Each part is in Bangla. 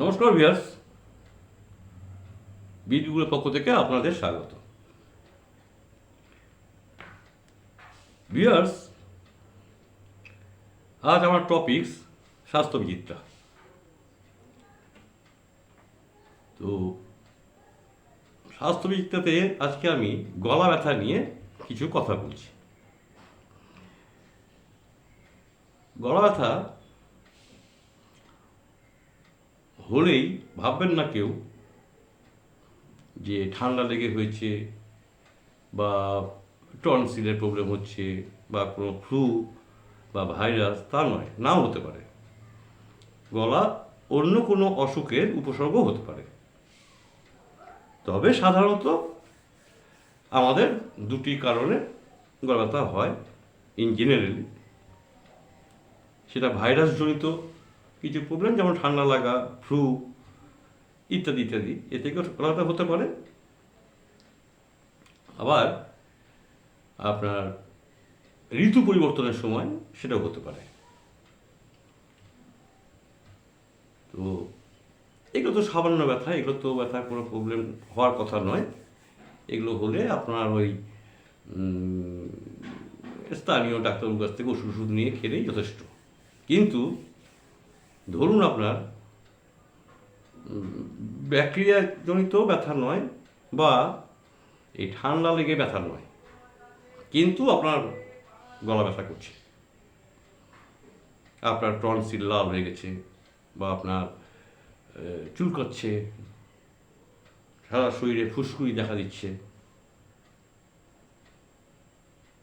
নমস্কার ভিয়ার্স বিডিগুলোর পক্ষ থেকে আপনাদের স্বাগত। ভিয়ার্স আজ আমার টপিকস স্বাস্থ্যবিচিত্রা তো স্বাস্থ্যবিচিত্রাতে আজকে আমি গলা ব্যথা নিয়ে কিছু কথা বলছি। গলা ব্যথা হলেই ভাববেন না কেউ যে ঠান্ডা লেগে হয়েছে বা টনসিলের প্রবলেম হচ্ছে বা কোনো ফ্লু বা ভাইরাস, তা নয়, নাও হতে পারে। গলা অন্য কোনো অসুখের উপসর্গ হতে পারে। তবে সাধারণত আমাদের দুটি কারণে গলা ব্যথা হয় ইন জেনারেলি সেটা ভাইরাস জনিত কিছু প্রবলেম যেমন ঠান্ডা লাগা ফ্লু ইত্যাদি ইত্যাদি। এ থেকেও গলাটা হতে পারে। আবার আপনার ঋতু পরিবর্তনের সময় সেটাও হতে পারে। তো এগুলো তো সামান্য ব্যথা, এগুলো তো ব্যথার কোনো প্রবলেম হওয়ার কথা নয়। এগুলো হলে আপনার ওই স্থানীয় ডাক্তারবাবুর কাছ থেকে ওষুধ ওষুধ নিয়ে খেলেই যথেষ্ট। কিন্তু ধরুন আপনার ব্যাকটেরিয়া জনিত ব্যথা নয় বা এই ঠান্ডা লেগে ব্যথা নয়, কিন্তু আপনার গলা ব্যথা করছে, আপনার টনসিল লাল হয়ে গেছে বা আপনার চুলকাচ্ছে, সারা শরীরে ফুসকুড়ি দেখা দিচ্ছে,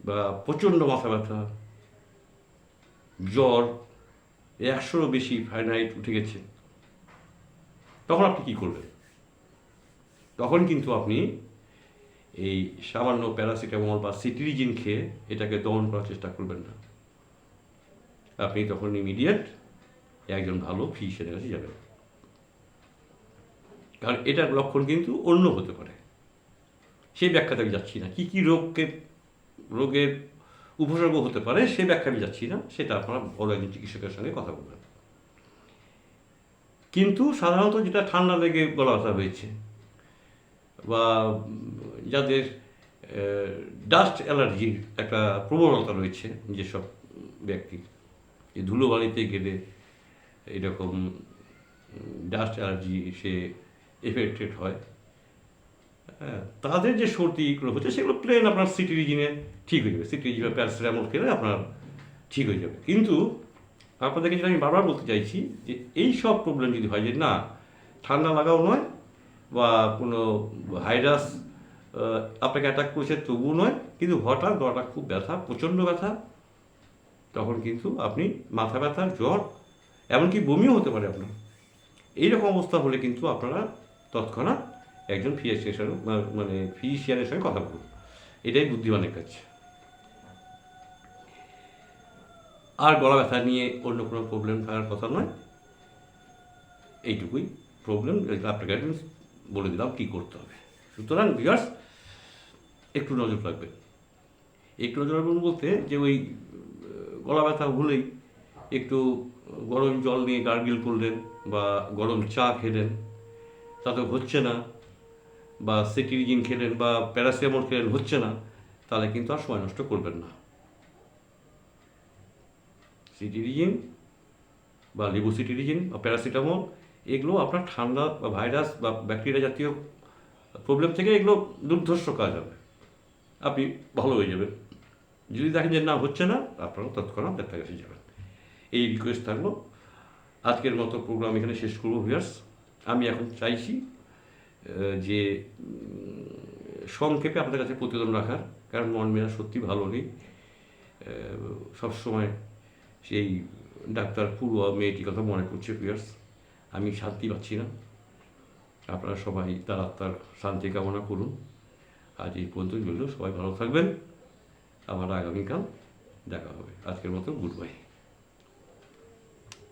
বা প্রচণ্ড মাথা ব্যথা, জ্বর একশোরও বেশি ফাইনাইট উঠে গেছে। তখন আপনি কী করবেন? তখন কিন্তু আপনি এই সামান্য প্যারাসিটামল বা সিট্রিজিন খেয়ে এটাকে দমন করার চেষ্টা করবেন না। আপনি তখন ইমিডিয়েট একজন ভালো ফিজিশিয়ানের কাছে যাবেন। কারণ এটার লক্ষণ কিন্তু অন্য হতে পারে। সেই ব্যাখ্যাতে আমি যাচ্ছি না। কী কী রোগকে রোগের উপসর্গ হতে পারে, সেই ব্যাখ্যা আমি যাচ্ছি না, সেটা আপনারা বড় একজন চিকিৎসকের সঙ্গে কথা বলবেন। কিন্তু সাধারণত যেটা ঠান্ডা লেগে গলা ব্যথা হয়েছে বা যাদের ডাস্ট অ্যালার্জির একটা প্রবণতা রয়েছে যেসব ব্যক্তির এই ধুলোবালিতে গেলে এরকম ডাস্ট অ্যালার্জি সে এফেক্টেড হ্যাঁ তাদের যে সর্দিগুলো হচ্ছে, সেগুলো প্লেন আপনার সিটিরিজিনে ঠিক হয়ে যাবে। সিটিরিজিন বা প্যারাসিটামল খেলে আপনার ঠিক হয়ে যাবে। কিন্তু আপনাদেরকে যেটা আমি বারবার বলতে চাইছি, যে এই সব প্রবলেম যদি হয়, যে না, ঠান্ডা লাগাও নয় বা কোনো ভাইরাস আপনাকে অ্যাটাক করেছে তবুও নয়, কিন্তু হঠাৎ গলাটা খুব ব্যথা, প্রচণ্ড ব্যথা, তখন কিন্তু আপনি মাথা ব্যথা, জ্বর, এমনকি বমিও হতে পারে আপনার। এইরকম অবস্থা হলে কিন্তু আপনারা তৎক্ষণাৎ একজন ফিজিশিয়ানের মানে ফিজিশিয়ানের সঙ্গে কথা বলুন এটাই বুদ্ধিমানের কাজ। আর গলা ব্যথা নিয়ে অন্য কোনো প্রবলেম থাকার কথা নয়। এইটুকুই প্রবলেম আপনাকে আমি বলে দিলাম কী করতে হবে। সুতরাং বিয়ার্স একটু নজর রাখবে একটু নজর রাখবেন বলতে যে ওই গলা ব্যথা হলেই একটু গরম জল নিয়ে গার্গিল করলেন বা গরম চা খেলেন, তাতে হচ্ছে না। বা সিটিরিজিন খেলেন বা প্যারাসিটামল খেলেন হচ্ছে না, তাহলে কিন্তু আর সময় নষ্ট করবেন না। সিটিরিজিন বা লিবোসিটিরিজিন বা প্যারাসিটামল, এগুলো আপনার ঠান্ডা বা ভাইরাস বা ব্যাকটেরিয়া জাতীয় প্রবলেম থেকে এগুলো দুর্ধর্ষ কাজ হবে। আপনি ভালো হয়ে যাবেন। যদি দেখেন যে না, হচ্ছে না, আপনারা তৎক্ষণাৎ ডাক্তার কাছে যাবেন। এই রিকোয়েস্ট থাকল। আজকের মতো প্রোগ্রাম এখানে শেষ করব ভিউয়ার্স আমি এখন চাইছি যে সংক্ষেপে আপনাদের কাছে প্রতিবেদন রাখার, কারণ মন মেলা সত্যি ভালো নেই সবসময় সেই ডাক্তার পূর্ব মেয়েটির কথা মনে করছে পিয়ার্স আমি শান্তি পাচ্ছি না। আপনারা সবাই তার আত্মার শান্তি কামনা করুন। আজ এই পর্যন্ত বললেও সবাই ভালো থাকবেন। আবার আগামীকাল দেখা হবে। আজকের মতো গুড বাই।